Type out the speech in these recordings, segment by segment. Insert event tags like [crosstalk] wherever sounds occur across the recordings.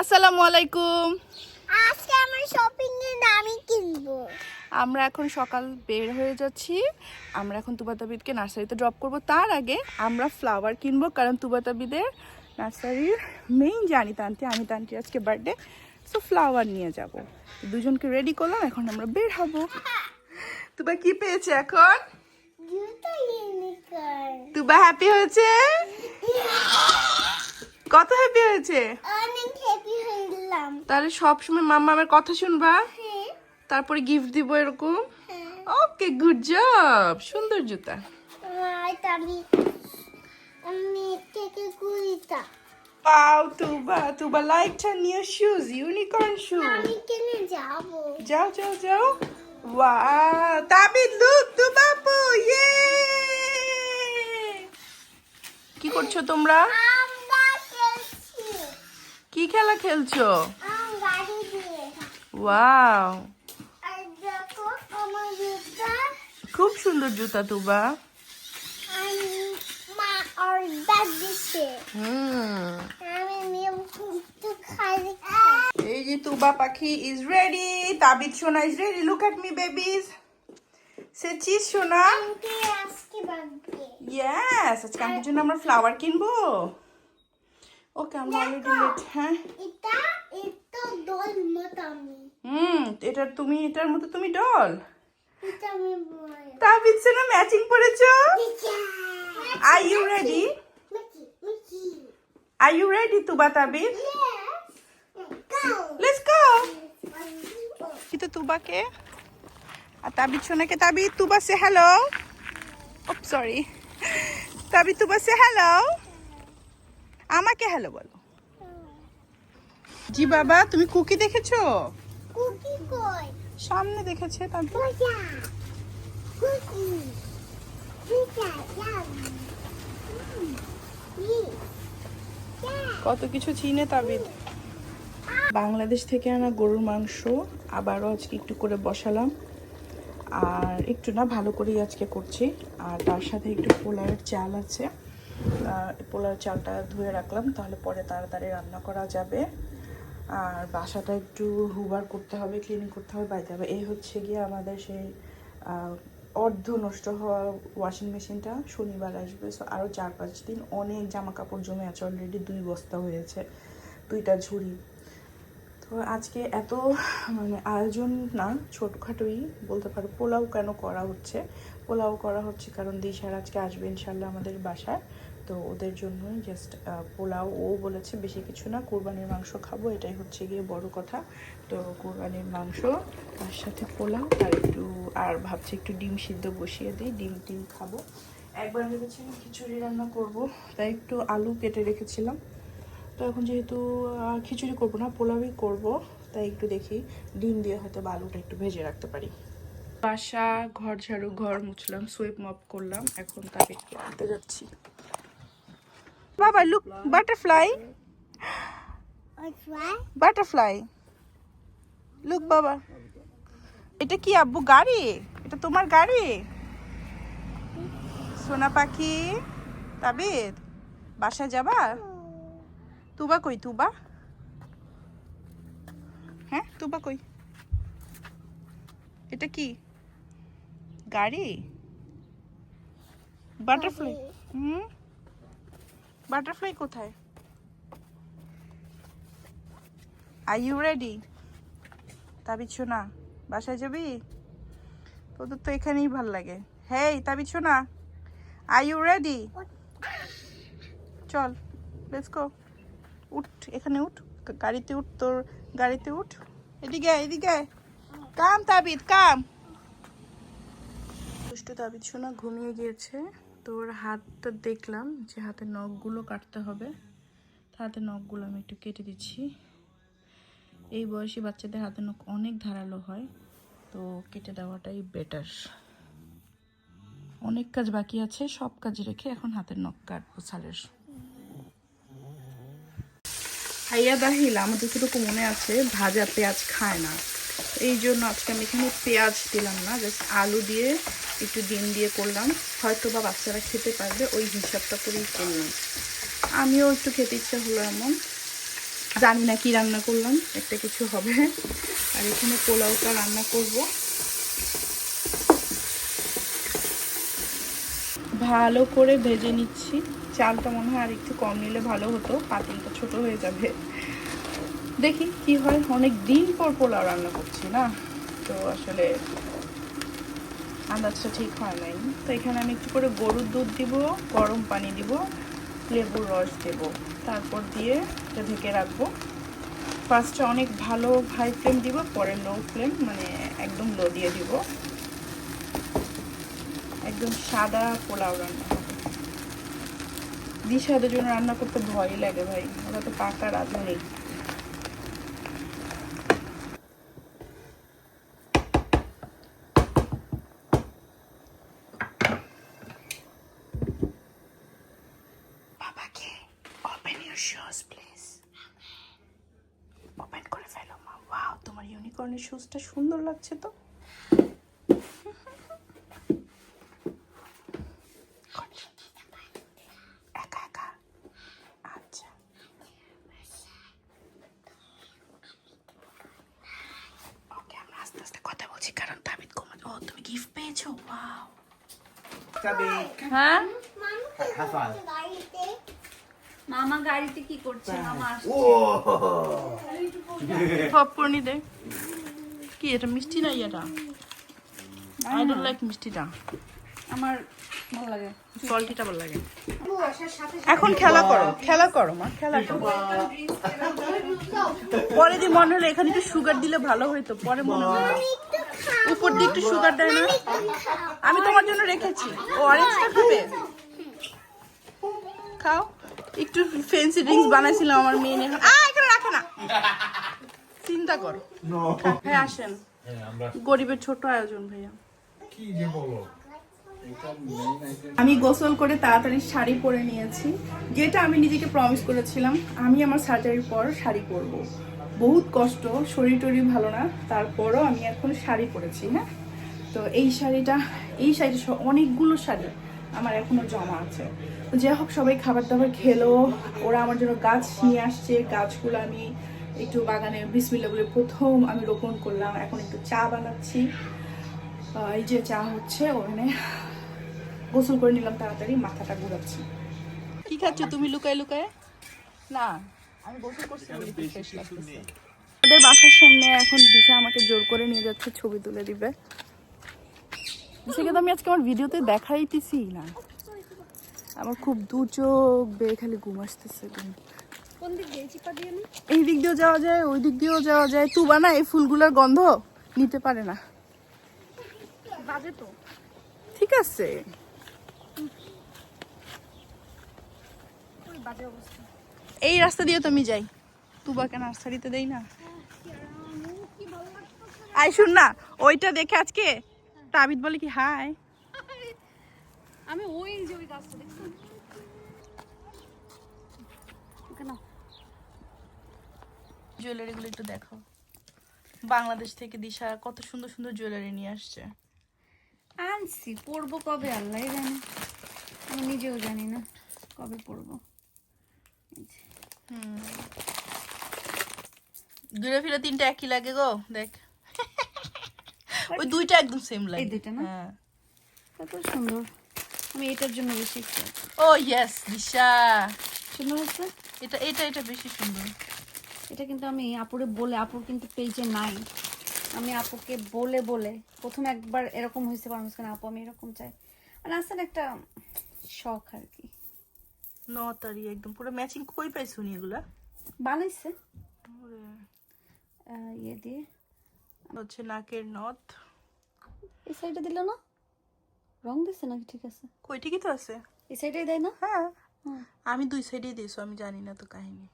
আসসালামু আলাইকুম। আজকে আমার শপিং এর আমি কিনবো। আমরা এখন সকাল বের হয়ে যাচ্ছি। আমরা এখন তুবাতাবিদকে নার্সারিতে ড্রপ করব। তার আগে আমরা ফ্লাওয়ার কিনবো কারণ তুবাতাবিদের নার্সারির মেইন জানি তান্তি আমি তান্তি আজকে বার্থডে সো ফ্লাওয়ার নিয়ে যাব। দুজনকে রেডি করলাম এখন আমরা বের হব। তুবা কি পেয়েছে এখন? তুবা হ্যাপি হয়েছে? কত হ্যাপি হয়েছে? অনেক তাহলে সবসময় মাম্মা আমার কথা শুনবা? হ্যাঁ। তারপরে গিফট দিব এরকম? ওকে গুড জব সুন্দর জুতা। পাও Tuba Tuba like her new shoes unicorn shoe আমি কিনে যাব? যাও যাও যাও। ওয়াও তাবিদ লুক তুবা পু ইয়ে কি করছ তোমরা? আমরা খেলছি। কি খেলা খেলছো? ওয়াও খুব সুন্দর জুতা তুবা। এই যে তুবা পাখি ইজ রেডি তাবিদ সোনা is ready look at me babies say cheese সোনা আজকে আজকে আমার জন্য আমরা ফ্লাওয়ার কিনবো। ওকে আমরা অলরেডি লেট হ্যাঁ? এটা এটা দোল মতো আমি। হুম এটা তুমি এটার মতো তুমি ডল এটা আমি বল তাবিদ সোনা matching পরেছো? Are you ready are you ready Tuba Go! Let's go কিন্তু তুবাকে আর তাবিদ সোনাকে তাবিদ তুবা সে হ্যালো ও সরি তাবি তুবা সে হ্যালো আমাকে হ্যালো বলো। জি বাবা তুমি কুকি দেখেছ? কুকি কই? সামনে দেখেছে মজা কুকি কত কিছু চিনে তাবিদ। বাংলাদেশ থেকে আনা গরুর মাংস আবারও আজকে একটু করে বসালাম। আর একটু না ভালো করেই আজকে করছি। আর তার সাথে একটু পোলাওয়ের চাল আছে। পোলাওয়ের চালটা ধুয়ে রাখলাম, তাহলে পরে তাড়াতাড়ি রান্না করা যাবে। আর বাসাটা একটু হুবার করতে হবে ক্লিনিং করতে হবে, বাইতে হবে। এই হচ্ছে গিয়ে আমাদের সেই অর্ধ নষ্ট হওয়া ওয়াশিং মেশিনটা শনিবার আসবে সো আরও চার পাঁচ দিন অনেক জামা কাপড় জমে আছে অলরেডি দুই বস্তা হয়েছে, দুইটা ঝুড়ি। তো আজকে এত মানে আয়োজন না, ছোটোখাটোই বলতে পারো, পোলাও কেন করা হচ্ছে? পোলাও করা হচ্ছে কারণ দিশার আজকে আসবে ইনশাল্লাহ আমাদের বাসায়। তো ওদের জন্যই জাস্ট পোলাও ও বলেছে, বেশি কিছু না, কোরবানির মাংস খাব, এটাই হচ্ছে গিয়ে বড় কথা। তো কোরবানির মাংস, তার সাথে পোলাও, আর একটু, আর ভাবছি একটু ডিম সিদ্ধ বসিয়ে দিই, ডিম টিম খাব। একবার ভেবেছিলাম খিচুড়ি রান্না করব, তাই একটু আলু কেটে রেখেছিলাম। তো এখন যেহেতু খিচুড়ি করব না, পোলাওই করব, তাই একটু দেখি, ডিম দিয়ে হয়তো বা আলুটা একটু ভেজে রাখতে পারি। বাসা, ঘর ঝাড়ু, ঘর মুছলাম সুইপ মপ করলাম, এখন তাকে একটু আনতে যাচ্ছি। বাবা look butterfly What's that? Butterfly look বাবা। এটা কি আব্বু গাড়ি? এটা তোমার গাড়ি? সোনা পাখি তাবিদ বাসা যাবা? তুবা কই তুবা? হ্যাঁ তুবা কই? এটা কি? গাড়ি? বাটারফ্লাই হুম? বাটারফ্লাই কোথায়? আর ইউ রেডি তাবিদ শোনা বাসায় যাবি? তোদের তো এখানেই ভালো লাগে। হেই তাবিদ শোনা আর ইউ রেডি চল লেটস গো উঠ, এখানে উঠ, গাড়িতে উঠ, তোর গাড়িতে উঠ। এদিকে এদিকে। কাম তাবিদ কাম। দুষ্টু তাবিদ শোনা ঘুমিয়ে গিয়েছে। তোর হাতটা দেখলাম যে হাতের নখগুলো কাটতে হবে। হাতে নখগুলো আমি একটু কেটে দিচ্ছি। এই বয়সী বাচ্চাদের হাতে নখ অনেক ধারালো হয়, তো কেটে দেওয়াটাই বেটার অনেক কাজ বাকি আছে, সব কাজ রেখে এখন হাতের নখ কাটবো সালের হাইয়া দাহিল, আমাদের যতটুকু মনে আছে? ভাজা পেঁয়াজ খায় না। এই জন্য আজকে আমি এখানে পেঁয়াজ দিলাম না জাস্ট আলু দিয়ে একটু ডিম দিয়ে করলাম। হয়তো বা বাচ্চারা খেতে পারবে, ওই হিসাবটা করেই করলাম। আমিও একটু খেতে ইচ্ছা হলো এমন। জানি না কি রান্না করলাম, একটা কিছু হবে। আর এখানে পোলাওটা রান্না করব। ভালো করে ভেজে নিচ্ছি। চালটা মনে হয় আর একটু কম নিলে ভালো হতো, পাতিলটা ছোট হয়ে যাবে। দেখি কি হয়। অনেক দিন পর পোলাও রান্না করছি না। তো আসলে আন্দাজটা ঠিক হয় নাই। তো এখানে আমি একটু করে গরুর দুধ দিব, গরম পানি দিব, লেবুর রস দেব। তারপর দিয়ে এটা ঢেকে রাখব। ফার্স্টে অনেক ভালো হাই ফ্লেম দিব, পরে লো ফ্লেম মানে একদম লো দিয়ে দিব। একদম সাদা পোলাও রান্না দিশাদের জন্য রান্না করতে ভয় লাগে ভাই। ওরা তো পাকা রাঁধুনি বাবাকে open your shoes please open করে ফেলো মা ওয়াও তোমার ইউনিকর্নের শুজটা সুন্দর লাগছে তো একা একা আচ্ছা ওকে আমরা আস্তে আস্তে কথা বলছি কারণ তাবিদ ঘুমানো ও তুমি গিফট হ্যাঁ five. গাড়িতে মামা গাড়িতে কি করছে? মামা আসছে। পপকর্নই দে। কি এটা মিষ্টি না এটা আই ডোন্ট লাইক মিষ্টিটা। আমার ভালো লাগে। সল্টিটা ভালো লাগে। এখন খেলা করো খেলা করো মা খেলা করো। পরে দিয়ে মনে হলো এখানে একটু সুগার দিলে ভালো হইতো পরে মনে হলো। উপর দিয়ে একটু সুগার দেয় না? আমি তোমার জন্য রেখেছি। ও অরেঞ্জটা খাবে? খাও। একটু ফেন্সি ড্রিঙ্কস বানাইছিলাম আমার মেয়ে নিয়ে। আ এখানে রাখে না। চিন্তা করো। হ্যাঁ আসেন। গরিবের ছোট আয়োজন ভাইয়া। আমি গোসল করে তাড়াতাড়ি শাড়ি পরে নিয়েছি। যেটা আমি নিজেকে প্রমিস করেছিলাম আমি আমার সার্জারির পর শাড়ি পরবো। বহুত কষ্ট শরীর টরি ভালো না তারপরও আমি এখন শাড়ি পরেছি হ্যাঁ? তো এই শাড়িটা এই শাড়িটা অনেকগুলো শাড়ি আমার এখনও জমা আছে। তো যাই হোক সবাই খাবার দাবার খেলো ওরা আমার জন্য গাছ নিয়ে আসছে গাছগুলো আমি একটু বাগানে বিসমিল্লা বলে প্রথম আমি রোপণ করলাম এখন একটু চা বানাচ্ছি। এই যে চা হচ্ছে ওখানে গোসল করে নিলাম তাড়াতাড়ি মাথাটা ঘুরাচ্ছি। কি খাচ্ছ তুমি লুকায় লুকায়? না আমি গোসল করছি ওদের বাসার সামনে এখন দিশা আমাকে জোর করে নিয়ে যাচ্ছে ছবি তুলে দিবে। দিশাকে তো আমি আজকে আমার ভিডিওতে দেখাইতেছি না। আমার খুব দু চোখ বেয়ে খালি ঘুম আসতেছে। ঘুম। কোন দিক দিয়ে? চিপা দিয়ে নি? এই দিক দিয়েও যাওয়া যায় ওই দিক দিয়েও যাওয়া যায়। তুবা না এই ফুলগুলোর গন্ধ নিতে পারে না। বাজে তো। ঠিক আছে। এই রাস্তা দিয়ে তো আমি যাই। তুবাকে নার্সারিতে দেই না। আই শুন না ওইটা দেখে আজকে তাবিদ বলে কি হাই। আমি ওই যে ওই গাছটা দেখছি ওকে না জুয়েলারিগুলো একটু দেখো বাংলাদেশ থেকে দিশা কত সুন্দর সুন্দর জুয়েলারি নিয়ে আসছে। আনছি পড়ব কবে আল্লাহ জানে। আমি নিজেও জানি না কবে যে। ঘুরে ফিরে তিনটা একই লাগে গো দেখ। ওই দুইটা একদম সেম লাগে। এই দুইটা না? হ্যাঁ। কত সুন্দর। আমি এটার জন্য বেশি ও ইয়েস দিশা। সুন্দর হচ্ছে? এটা এটা এটা বেশি সুন্দর। এটা কিন্তু আমি আপুরে বলে আপুর কিন্তু পেজে নাই। আমি আপুকে বলে বলে। প্রথম একবার এরকম হয়েছে পারমিশন আপু আমি এরকম চাই। মানে আসলে একটা শখ আর কি। নতারি একদম পুরো ম্যাচিং কই পাইছো নি এগুলা? বানাইছে। ইয়ে দিয়ে। হচ্ছে নাকের নথ। এই সাইডে দিল না? রং দিছে নাকি? ঠিক আছে। কই ঠিকই তো আছে। এই সাইডেই দেয় না? হ্যাঁ। আমি দুই সাইডেই দিয়েছ আমি জানি না তো কাহিনী।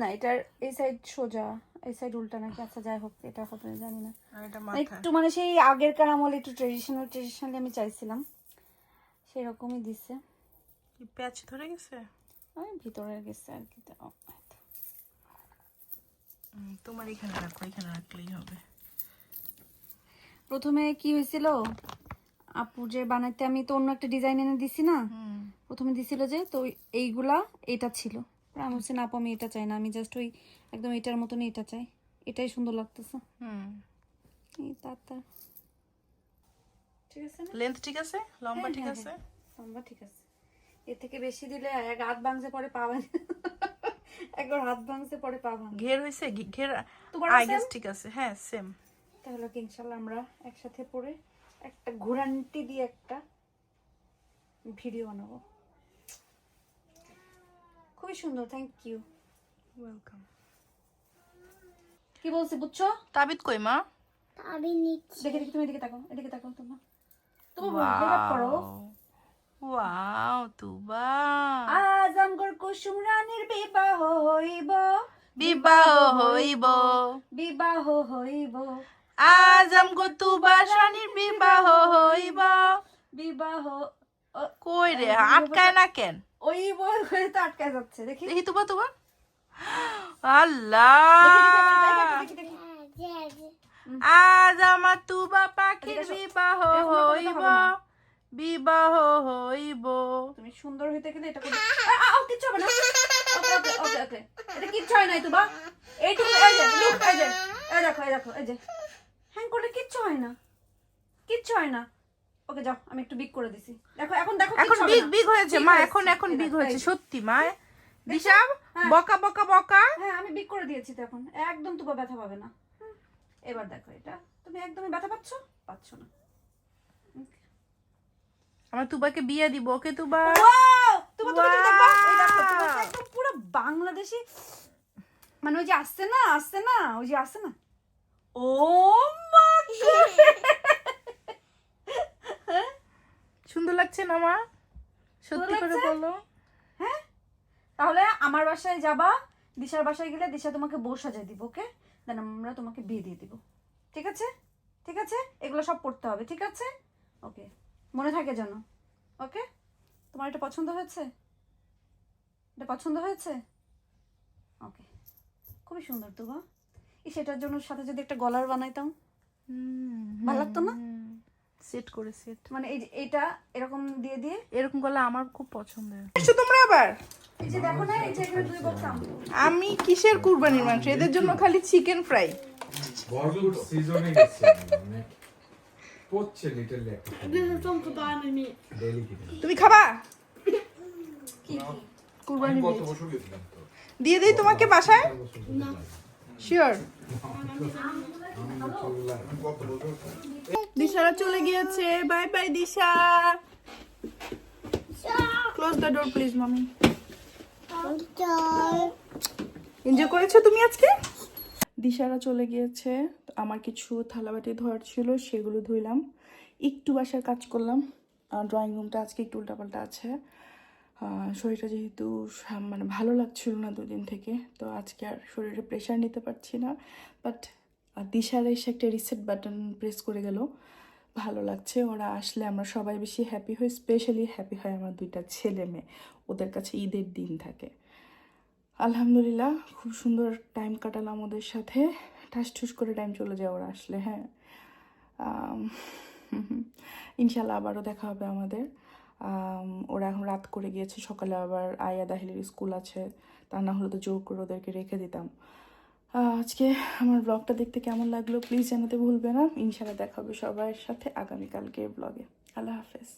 না এটার এই সাইড সোজা এই সাইড উল্টা নাকি আচ্ছা যাই হোক এটা হবে জানি না। একটু মানে সেই আগেরকার আমলে একটু ট্রেডিশনাল ট্রেডিশনালি আমি চাইছিলাম। সেরকমই দিছে। প্যাচ ধরে গেছে? ভিতরে গেছে আর কি তোমার এখানে রাখো এখানে রাখলেই হবে। প্রথমে কি হয়েছিল? আপু যে বানাইতে আমি তো অন্য একটা ডিজাইন এনে দিছি না? প্রথমে দিছিল যে তো এইগুলা এটা ছিল। আমি বলছি না আপু আমি এটা চাই না। আমি জাস্ট ওই একদম এটার মতনই এটা চাই। এটাই সুন্দর লাগতেছে। হুম। এই তাতা ঠিক আছে লেন্থ ঠিক আছে? লম্বা হ্যাঁ, ঠিক হ্যাঁ, আছে? লম্বা ঠিক আছে। এর থেকে বেশি দিলে এক হাত ভাঙছে পরে [laughs] একবার হাত ভাঙছে পরে ঘের হয়েছে ঘের তোমার আই গেস ঠিক আছে। হ্যাঁ সেম তাহলে কি ইনশাল্লাহ আমরা একসাথে পরে একটা ঘোরান্টি দিয়ে একটা ভিডিও বানাবো। খুবই সুন্দর থ্যাংক ইউ ওয়েলকাম কি বলছি বুঝছ? তাবিদ কই মা? আমি নিচ্ছি। দেখে দেখি তুমি এদিকে তাকো এদিকে তাকো তোমার। তোমার হেল্প করো। ওয়াও তুবা। আজ আমগর কুসুম রানীর বিবাহ হইব। বিবাহ হইব। বিবাহ হইব। আজ আমগো তুবা শানির বিবাহ হইব। বিবাহ কই রে আটকায় না কেন? ওই বই হয়ে তো আটকায় যাচ্ছে দেখি। দেখি তুবা তুবা আল্লাহ। আজ আমার তুবা পাখির। বিবাহ হইব বিবাহ হইব। তুমি সুন্দর হইতে গেলে এটা করে আ, আ, কিচ্ছু হবে না। ওকে ওকে ওকে ওকে। এটা কিচ্ছু হয় নাই তো বা। এইটুকু এই যে লুক এই যে এই দেখো এই দেখো এই যে। হ্যাং করলে কিচ্ছু হয় না। কিচ্ছু হয় না। ওকে যাও আমি একটু বিগ করে দিছি। দেখো এখন দেখো এখন বিগ বিগ হয়েছে মা এখন এখন বিগ হয়েছে। সত্যি মা। দিশা হ্যাঁ। বকা বকা বকা। হ্যাঁ আমি বিগ করে দিয়েছি তো এখন। একদম তুবা ব্যথা পাবে না। এবার দেখো এটা। তুমি একদমই ব্যথা পাচ্ছ? পাচ্ছ না। আমার তুবাকে বিয়ে দিব ওকে তুবা! তোমার তুমি দেখবা এই দেখো Wow! একদম পুরো বাংলাদেশি। মানে ওই যে আসছে না আসছে না ওই যে আসছে না। ও মা [laughs] সুন্দর লাগছে না মা? সত্যি করে বলো। হ্যাঁ? তাহলে আমার বাসায় যাবা দিশার বাসায় গেলে দিশা তোমাকে বউ সাজাই দিব ওকে? দেন আমরা তোমাকে বিয়ে দিয়ে দিব। ঠিক আছে? ঠিক আছে? এগুলো সব পড়তে হবে ঠিক আছে? ওকে। মনে থাকে যেন। ওকে? তোমার এটা পছন্দ হয়েছে? এটা পছন্দ হয়েছে? ওকে। খুবই সুন্দর তো বা এই সেটার জন্য সাথে যদি একটা গলার বানাইতাম। ভালো লাগতো না? সেট করে সেট মানে এই যে এটা এরকম দিয়ে দিয়ে? এরকম করলে আমার খুব পছন্দের এসো তোমরা আবার। এই যে দেখো না এই যে এখানে দুই বক্তাম আমি। কিসের কুরবানির মাংস? এদের জন্য খালি চিকেন ফ্রাই বলিউড সিজনে গেছে মানে লিটল একটা। তুমি খাবা? কি? কি কুরবানি আমি বছর গেছিলাম দিয়ে দিই তোমাকে বাসায়? শিওর দিশারা চলে গিয়েছে। Bye bye Disha. Close the door please মামি। এনজয় করেছ তুমি আজকে? দিশারা চলে গিয়েছে। আমার কিছু থালাবাটি ধোয়ার ছিল, সেগুলো ধুইলাম। একটু বাসার কাজ করলাম। ড্রয়িং রুমটা আজকে একটু উল্টাপাল্টা আছে। শরীরটা যেহেতু মানে ভালো লাগছিল না দুদিন থেকে, তো আজকে আর শরীরে প্রেশার নিতে পারছি না। বাট দিশার এসে একটা রিসেট বাটন প্রেস করে গেল। ভালো লাগছে। ওরা আসলে আমরা সবাই বেশি হ্যাপি হই স্পেশালি হ্যাপি হয় আমার দুইটা ছেলে মেয়ে। ওদের কাছে ঈদের দিন থাকে। আলহামদুলিল্লাহ, খুব সুন্দর টাইম কাটালাম ওদের সাথে। ঠাস ঠুস করে টাইম চলে যায় ওরা আসলে হ্যাঁ। ইনশাল্লাহ আবারও দেখা হবে আমাদের। ওরা এখন রাত করে গিয়েছে, সকালে আবার আয়া দাহিলের স্কুল আছে। তা না হলে তো জোর করে ওদেরকে রেখে দিতাম। আজকে আমার ব্লগটা দেখতে কেমন লাগল প্লিজ জানাতে ভুলবে না। ইনশাল্লাহ দেখা হবে সবার সাথে আগামীকালকে ব্লগে আল্লাহ হাফেজ।